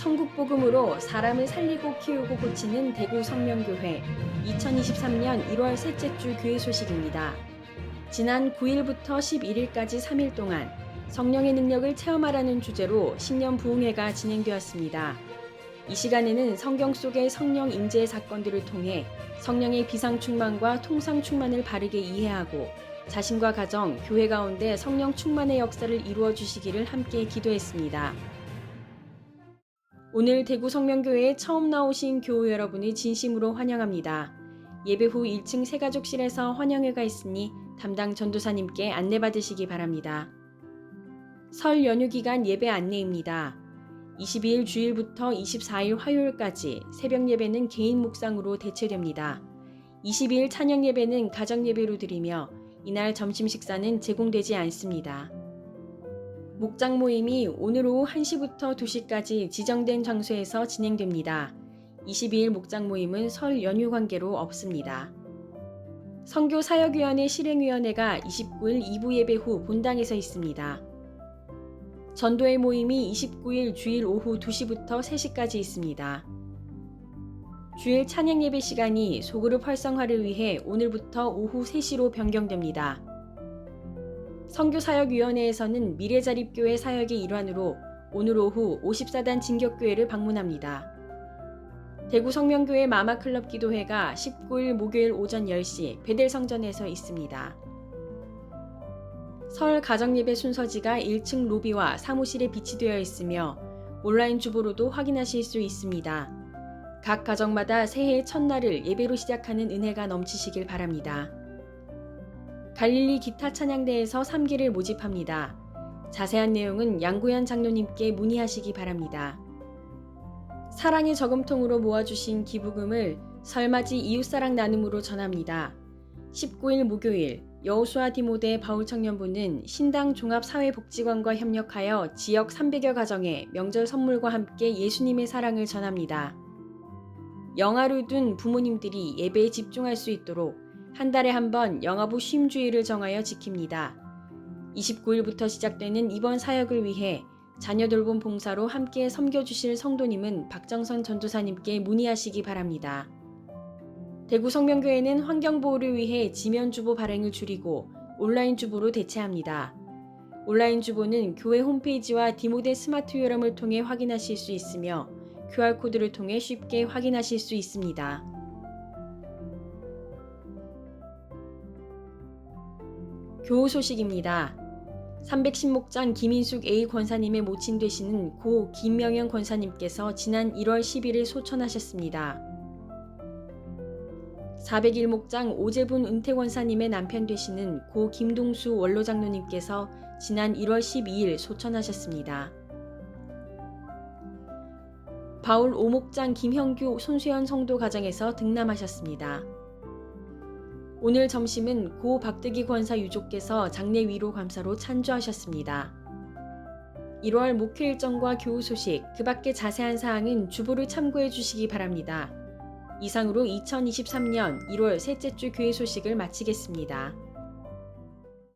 천국 복음으로 사람을 살리고 키우고 고치는 대구 성명교회 2023년 1월 셋째 주 교회 소식입니다. 지난 9일부터 11일까지 3일 동안 성령의 능력을 체험하라는 주제로 신년 부흥회가 진행되었습니다. 이 시간에는 성경 속의 성령 임재 사건들을 통해 성령의 비상 충만과 통상 충만을 바르게 이해하고 자신과 가정, 교회 가운데 성령 충만의 역사를 이루어 주시기를 함께 기도했습니다. 오늘 대구 성명교회에 처음 나오신 교우 여러분을 진심으로 환영합니다. 예배 후 1층 세가족실에서 환영회가 있으니 담당 전도사님께 안내받으시기 바랍니다. 설 연휴 기간 예배 안내입니다. 22일 주일부터 24일 화요일까지 새벽 예배는 개인 묵상으로 대체됩니다. 22일 찬양 예배는 가정 예배로 드리며 이날 점심 식사는 제공되지 않습니다. 목장 모임이 오늘 오후 1시부터 2시까지 지정된 장소에서 진행됩니다. 22일 목장 모임은 설 연휴 관계로 없습니다. 선교 사역위원회 실행위원회가 29일 2부 예배 후 본당에서 있습니다. 전도회 모임이 29일 주일 오후 2시부터 3시까지 있습니다. 주일 찬양 예배 시간이 소그룹 활성화를 위해 오늘부터 오후 3시로 변경됩니다. 선교사역위원회에서는 미래자립교회 사역의 일환으로 오늘 오후 54단 진격교회를 방문합니다. 대구 성명교회 마마클럽 기도회가 19일 목요일 오전 10시 베델성전에서 있습니다. 설 가정예배 순서지가 1층 로비와 사무실에 비치되어 있으며 온라인 주보로도 확인하실 수 있습니다. 각 가정마다 새해 첫날을 예배로 시작하는 은혜가 넘치시길 바랍니다. 갈릴리 기타 찬양대에서 3기를 모집합니다. 자세한 내용은 양구현 장로님께 문의하시기 바랍니다. 사랑의 저금통으로 모아주신 기부금을 설맞이 이웃사랑 나눔으로 전합니다. 19일 목요일 여호수아 디모데 바울청년부는 신당 종합사회복지관과 협력하여 지역 300여 가정에 명절 선물과 함께 예수님의 사랑을 전합니다. 영아를 둔 부모님들이 예배에 집중할 수 있도록 한 달에 한 번 영아부 쉼주의를 정하여 지킵니다. 29일부터 시작되는 이번 사역을 위해 자녀 돌봄 봉사로 함께 섬겨주실 성도님은 박정선 전도사님께 문의하시기 바랍니다. 대구 성명교회는 환경보호를 위해 지면 주보 발행을 줄이고 온라인 주보로 대체합니다. 온라인 주보는 교회 홈페이지와 디모데 스마트 요람을 통해 확인하실 수 있으며 QR코드를 통해 쉽게 확인하실 수 있습니다. 교우 소식입니다. 310목장 김인숙 A 권사님의 모친 되시는 고 김명현 권사님께서 지난 1월 11일 소천하셨습니다. 401목장 오재분 은퇴 권사님의 남편 되시는 고 김동수 원로 장로님께서 지난 1월 12일 소천하셨습니다. 바울 오목장 김형규 손수연 성도 가정에서 등남하셨습니다. 오늘 점심은 고 박대기 권사 유족께서 장례 위로 감사로 찬주하셨습니다. 1월 목회 일정과 교우 소식, 그 밖의 자세한 사항은 주보를 참고해 주시기 바랍니다. 이상으로 2023년 1월 셋째 주 교회 소식을 마치겠습니다.